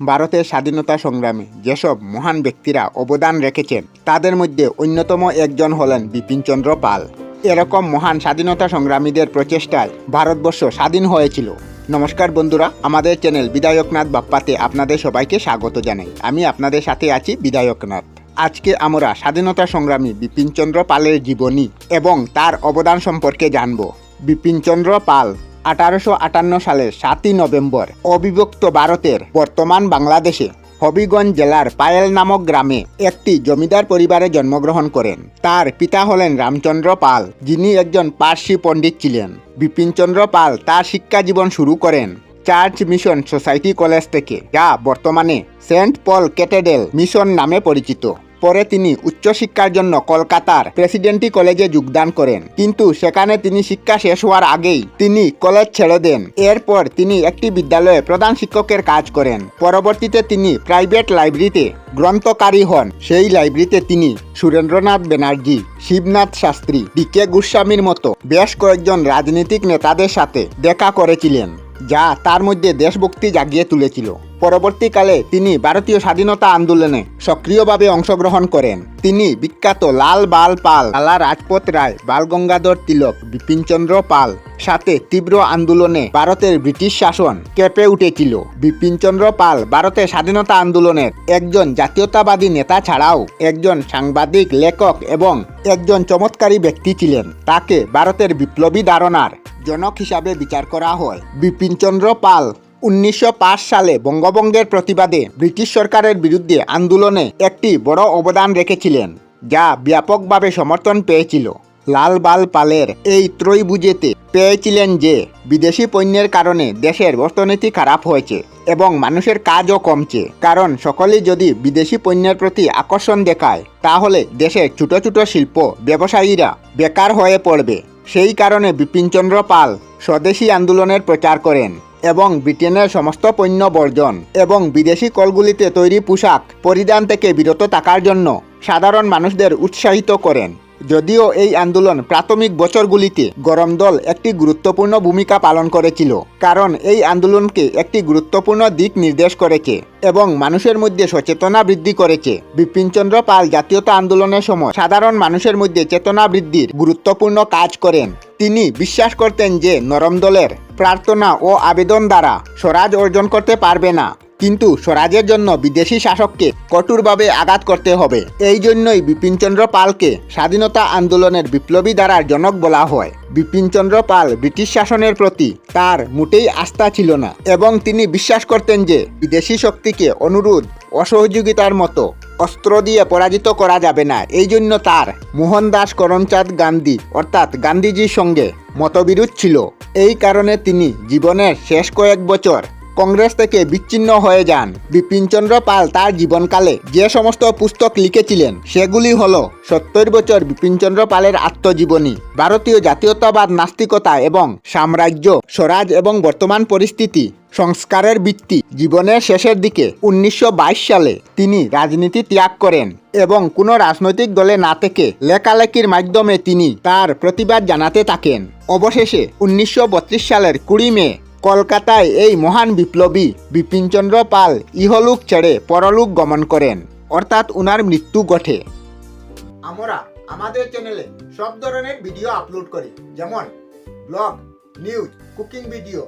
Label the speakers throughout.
Speaker 1: ভারতের স্বাধীনতা সংগ্রামে যেসব মহান ব্যক্তিরা অবদান রেখেছেন, তাদের মধ্যে অন্যতম একজন হলেন বিপিনচন্দ্র পাল। এরকম মহান স্বাধীনতা সংগ্রামীদের প্রচেষ্টায় ভারতবর্ষ স্বাধীন হয়েছিল। নমস্কার বন্ধুরা, আমাদের চ্যানেল বিধায়কনাথ বাপ্পাতে আপনাদের সবাইকে স্বাগত জানাই। আমি আপনাদের সাথে আছি বিধায়কনাথ। আজকে আমরা স্বাধীনতা সংগ্রামী বিপিনচন্দ্র পালের জীবনী এবং তার অবদান সম্পর্কে জানব। বিপিনচন্দ্র পাল আঠারোশো আটান্ন সালের সাতই নভেম্বর অবিভক্ত ভারতের বর্তমান বাংলাদেশে হবিগঞ্জ জেলার পায়েল নামক গ্রামে একটি জমিদার পরিবারে জন্মগ্রহণ করেন। তার পিতা হলেন রামচন্দ্র পাল, যিনি একজন পার্সি পণ্ডিত ছিলেন। বিপিনচন্দ্র পাল তার শিক্ষা জীবন শুরু করেন চার্চ মিশন সোসাইটি কলেজ থেকে, যা বর্তমানে সেন্ট পল ক্যাথেড্রাল মিশন নামে পরিচিত। পরে তিনি উচ্চশিক্ষার জন্য কলকাতার প্রেসিডেন্টি কলেজে যোগদান করেন। কিন্তু সেখানে তিনি শিক্ষা শেষ হওয়ার আগেই তিনি কলেজ ছেড়ে দেন। এরপর তিনি একটি বিদ্যালয়ে প্রধান শিক্ষকের কাজ করেন। পরবর্তীতে তিনি প্রাইভেট লাইব্রেরিতে গ্রন্থকারী হন। সেই লাইব্রেরিতে তিনি সুরেন্দ্রনাথ ব্যানার্জি শিবনাথ শাস্ত্রী, ডি কে গোস্বামীর মতো বেশ কয়েকজন রাজনৈতিক নেতাদের সাথে দেখা করেছিলেন, যা তার মধ্যে দেশভক্তি জাগিয়ে তুলেছিল। পরবর্তীকালে তিনি ভারতীয় স্বাধীনতা আন্দোলনে সক্রিয়ভাবে অংশগ্রহণ করেন। তিনি বিখ্যাত লাল বাল পাল লালা রাজপথ রায়, বাল গঙ্গাধর তিলক বিপিনচন্দ্র পাল সাথে তীব্র আন্দোলনে ভারতের ব্রিটিশ শাসন কেঁপে উঠেছিল। বিপিনচন্দ্র পাল ভারতের স্বাধীনতা আন্দোলনের একজন জাতীয়তাবাদী নেতা ছাড়াও একজন সাংবাদিক, লেখক এবং একজন চমৎকারী ব্যক্তি ছিলেন। তাকে ভারতের বিপ্লবী ধারণার জনক হিসাবে বিচার করা হয়। বিপিনচন্দ্র পাল উনিশশো পাঁচ সালে বঙ্গভঙ্গের প্রতিবাদে ব্রিটিশ সরকারের বিরুদ্ধে আন্দোলনে একটি বড় অবদান রেখেছিলেন, যা ব্যাপকভাবে সমর্থন পেয়েছিল। লাল বাল পালের এই ত্রৈভুজেতে পেয়েছিলেন যে, বিদেশি পণ্যের কারণে দেশের অর্থনীতি খারাপ হয়েছে এবং মানুষের কাজও কমছে। কারণ সকলেই যদি বিদেশি পণ্যের প্রতি আকর্ষণ দেখায়, তাহলে দেশের ছোট ছোট শিল্প ব্যবসায়ীরা বেকার হয়ে পড়বে। সেই কারণে বিপিনচন্দ্র পাল স্বদেশী আন্দোলনের প্রচার করেন। এবং ব্রিটেনের সমস্ত পণ্য বর্জন এবং বিদেশি কলগুলিতে তৈরি পোশাক পরিধান থেকে বিরত থাকার জন্য সাধারণ মানুষদের উৎসাহিত করেন। যদিও এই আন্দোলন প্রাথমিক বছরগুলিতে গরম দল একটি গুরুত্বপূর্ণ ভূমিকা পালন করেছিল, কারণ এই আন্দোলনকে একটি গুরুত্বপূর্ণ দিক নির্দেশ করেছে এবং মানুষের মধ্যে সচেতনা বৃদ্ধি করেছে। বিপিনচন্দ্র পাল জাতীয়তা আন্দোলনের সময় সাধারণ মানুষের মধ্যে চেতনা বৃদ্ধির গুরুত্বপূর্ণ কাজ করেন। তিনি বিশ্বাস করতেন যে নরম দলের প্রার্থনা ও আবেদন দ্বারা স্বরাজ অর্জন করতে পারবে না। কিন্তু স্বরাজের জন্য বিদেশি শাসককে কঠোরভাবে আঘাত করতে হবে। এই জন্যই বিপিনচন্দ্র পালকে স্বাধীনতা আন্দোলনের বিপ্লবী দ্বারার জনক বলা হয়। বিপিনচন্দ্র পাল ব্রিটিশ শাসনের প্রতি তার মোটেই আস্থা ছিল না এবং তিনি বিশ্বাস করতেন যে বিদেশি শক্তিকে অনুরোধ, অসহযোগিতার মতো অস্ত্র দিয়ে পরাজিত করা যাবে না। এই জন্য তার মোহনদাস করমচাঁদ গান্ধী অর্থাৎ গান্ধীজির সঙ্গে মতবিরোধ ছিল। এই কারণে তিনি জীবনের শেষ কয়েক বছর কংগ্রেস থেকে বিচ্ছিন্ন হয়ে যান। বিপিনচন্দ্র পাল তার জীবনকালে যে সমস্ত পুস্তক লিখেছিলেন, সেগুলি হল সত্তর বছর বিপিনচন্দ্র পালের আত্মজীবনী, ভারতীয় জাতীয়তাবাদ নাস্তিকতা এবং সাম্রাজ্য, স্বরাজ এবং বর্তমান পরিস্থিতি, সংস্কারের ভিত্তি, জীবনের শেষের দিকে উনিশশো বাইশ সালে তিনি রাজনীতি ত্যাগ করেন এবং কোনো রাজনৈতিক দলে না থেকে লেখালেখির মাধ্যমে তিনি তার প্রতিবাদ জানাতে থাকেন। অবশেষে উনিশশো বত্রিশ সালের কুড়ি মে কলকাতায় এই মহান বিপ্লবী বিপিনচন্দ্র পাল ইহলুক ছেড়ে পরলুক গমন করেন, অর্থাৎ উনার মৃত্যু ঘটে। আমরা আমাদের চ্যানেলে সব ধরনের ভিডিও আপলোড করি, যেমন ব্লগ নিউজ কুকিং ভিডিও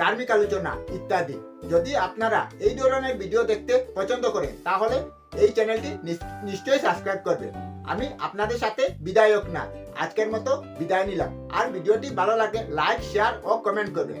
Speaker 1: ধার্মিক আলোচনা ইত্যাদি। যদি আপনারা এই ধরনের ভিডিও দেখতে পছন্দ করেন, তাহলে এই চ্যানেলটি নিশ্চয়ই সাবস্ক্রাইব করবেন। আমি আপনাদের সাথে বিদায়ক না, আজকের মতো বিদায় নিলাম। আর ভিডিওটি ভালো লাগে লাইক শেয়ার ও কমেন্ট করবেন।